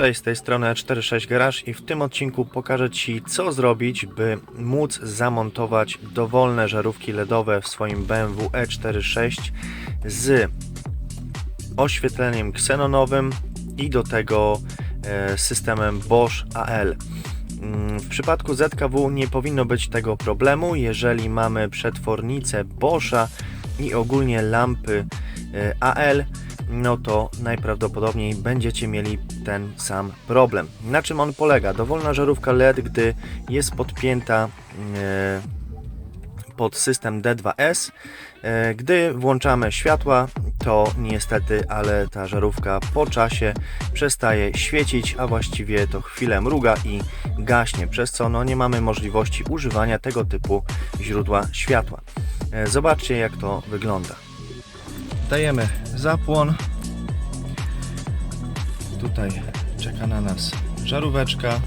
Cześć, z tej strony E46 Garage i w tym odcinku pokażę Ci co zrobić, by móc zamontować dowolne żarówki LEDowe w swoim BMW E46 z oświetleniem ksenonowym i do tego e, systemem Bosch AL. Mm, W przypadku ZKW nie powinno być tego problemu, jeżeli mamy przetwornicę Boscha i ogólnie lampy e, AL, no to najprawdopodobniej będziecie mieli ten sam problem. Na czym on polega? Dowolna żarówka LED, gdy jest podpięta e, pod system D2S, e, gdy włączamy światła, to niestety, ale ta żarówka po czasie przestaje świecić, a właściwie to chwilę mruga i gaśnie, przez co no, nie mamy możliwości używania tego typu źródła światła. E, Zobaczcie jak to wygląda. Dajemy zapłon. Tutaj czeka na nas żaróweczka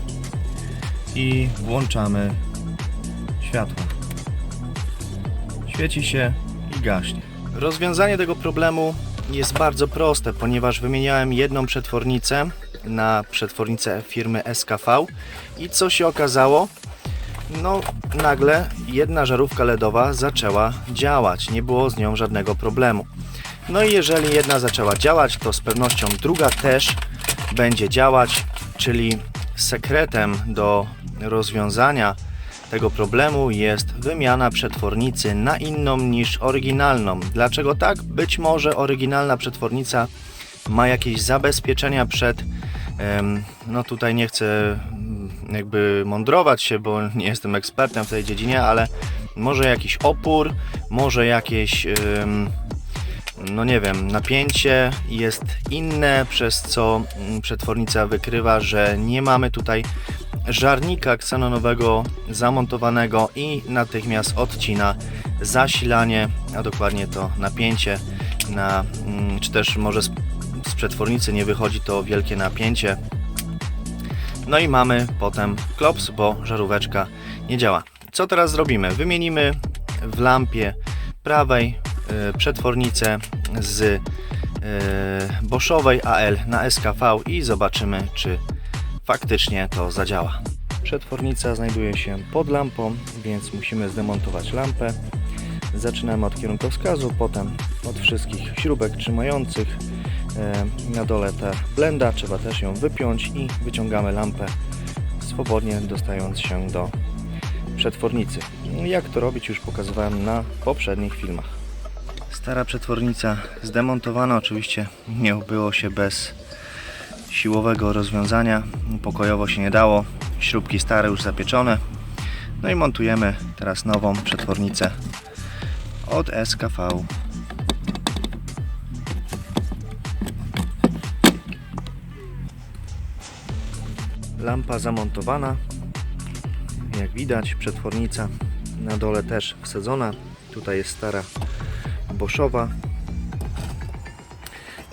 i włączamy światło. Świeci się i gaśnie. Rozwiązanie tego problemu jest bardzo proste, ponieważ wymieniałem jedną przetwornicę na przetwornicę firmy SKV i co się okazało? No, nagle jedna żarówka LEDowa zaczęła działać, nie było z nią żadnego problemu. No i jeżeli jedna zaczęła działać, to z pewnością druga też będzie działać, czyli sekretem do rozwiązania tego problemu jest wymiana przetwornicy na inną niż oryginalną. Dlaczego tak? Być może oryginalna przetwornica ma jakieś zabezpieczenia przed no tutaj nie chcę mm, jakby mądrować się, bo nie jestem ekspertem w tej dziedzinie, ale może jakiś opór, może jakieś no nie wiem, napięcie jest inne, przez co mm, przetwornica wykrywa, że nie mamy tutaj żarnika ksenonowego zamontowanego i natychmiast odcina zasilanie, a dokładnie to napięcie na, mm, czy też może z, z przetwornicy nie wychodzi to wielkie napięcie. No i mamy potem klops, bo żaróweczka nie działa. Co teraz zrobimy? Wymienimy w lampie prawej przetwornicę z y, Boschowej AL na SKV i zobaczymy, czy faktycznie to zadziała. Przetwornica znajduje się pod lampą, więc musimy zdemontować lampę. Zaczynamy od kierunkowskazu, potem od wszystkich śrubek trzymających. E, Na dole ta blenda, trzeba też ją wypiąć i wyciągamy lampę swobodnie dostając się do przetwornicy. Jak to robić już pokazywałem na poprzednich filmach. Stara przetwornica zdemontowana, oczywiście nie obyło się bez siłowego rozwiązania. Pokojowo się nie dało. Śrubki stare już zapieczone. No i montujemy teraz nową przetwornicę od SKV. Lampa zamontowana. Jak widać, przetwornica na dole też wsadzona. Tutaj jest stara Boschowa.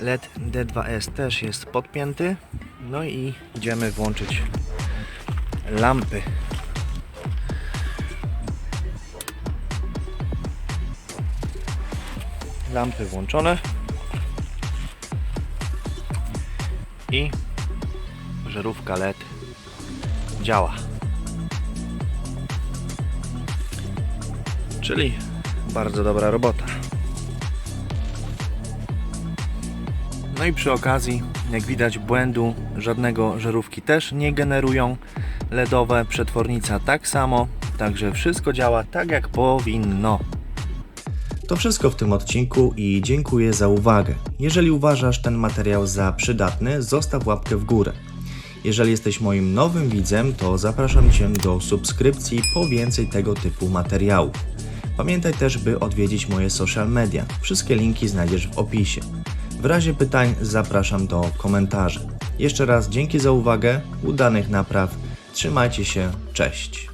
LED D2S też jest podpięty. No i idziemy włączyć lampy. Lampy włączone. I żarówka LED działa. Czyli bardzo dobra robota. No i przy okazji, jak widać, błędu żadnego żarówki też nie generują. LEDowe, przetwornica tak samo, także wszystko działa tak jak powinno. To wszystko w tym odcinku i dziękuję za uwagę. Jeżeli uważasz ten materiał za przydatny, zostaw łapkę w górę. Jeżeli jesteś moim nowym widzem, to zapraszam Cię do subskrypcji po więcej tego typu materiałów. Pamiętaj też, by odwiedzić moje social media. Wszystkie linki znajdziesz w opisie. W razie pytań zapraszam do komentarzy. Jeszcze raz dzięki za uwagę, udanych napraw, trzymajcie się, cześć.